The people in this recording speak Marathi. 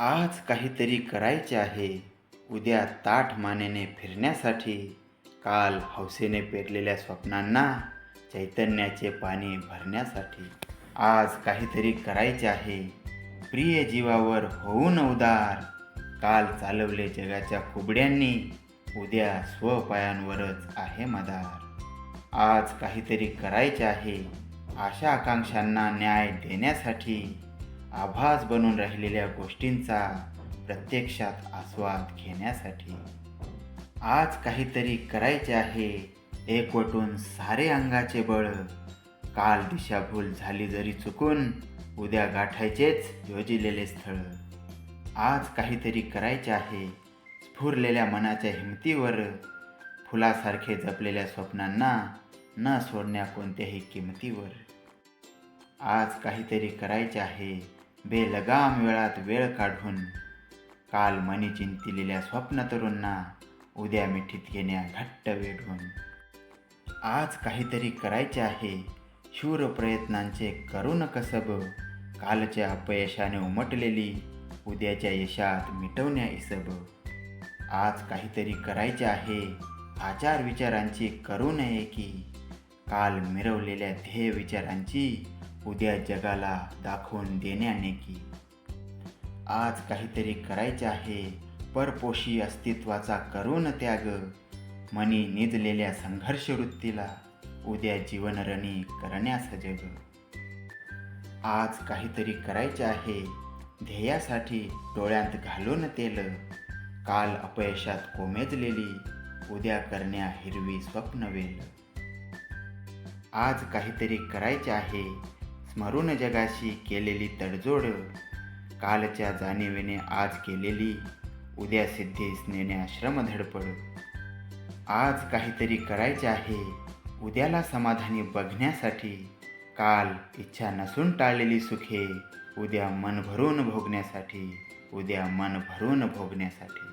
आज काहीतरी करायचे आहे. उद्या ताठ मानेने फिरण्यासाठी. काल हौसेने पेरलेल्या स्वप्नांना चैतन्याचे पाणी भरण्यासाठी. आज काहीतरी करायचे आहे. प्रिय जीवावर होऊन उदार. काल चालवले जगाच्या कुबड्यांनी उद्या स्वपायांवरच आहे मदार. आज काहीतरी करायचे आहे. आशा आकांक्षांना न्याय देण्यासाठी आभास बनून राहिलेल्या गोष्टींचा प्रत्यक्षात आस्वाद घेण्यासाठी आज काहीतरी करायचे आहे. एकवटून सारे अंगाचे बळ. काल दिशाभूल झाली जरी चुकून उद्या गाठायचेच योजिलेले स्थळ. आज काहीतरी करायचे आहे. स्फुरलेल्या मनाच्या हिमतीवर फुलासारखे जपलेल्या स्वप्नांना न सोडण्या कोणत्याही किमतीवर. आज काहीतरी करायचे आहे. बेलगाम वेळात वेळ काढून काल मनी चिंतिलेल्या स्वप्न तरुणना उद्या मिठीत घेण्या घट्ट वेढून. आज काहीतरी करायचे आहे. शूर प्रयत्नांचे करून कसब कालच्या अपयशाने उमटलेली उद्याच्या यशात मिटवण्या इसब. आज काहीतरी करायचे आहे. आचार विचारांची करू नये की. काल मिरवलेल्या ध्येय विचारांची उद्या जगाला दाखवून देण्याने की आज काहीतरी करायचे आहे. परपोशी अस्तित्वाचा करून त्याग. मनी निजलेल्या संघर्ष वृत्तीला उद्या जीवनरणी करण्यास जग. आज काहीतरी करायचे आहे. ध्येयासाठी डोळ्यांत घालून तेल. काल अपयशात कोमेजलेली उद्या करण्या हिरवी स्वप्नवेल. आज काहीतरी करायचे आहे. स्मरून जगाशी केलेली तडजोड कालच्या जाणीवेने आज केलेली उद्या सिद्धीस आश्रम धडपड. आज काहीतरी करायचे आहे उद्याला समाधानी बघण्यासाठी. काल इच्छा नसून टाळलेली सुखे उद्या मन भरून भोगण्यासाठी उद्या मन भरून भोगण्यासाठी.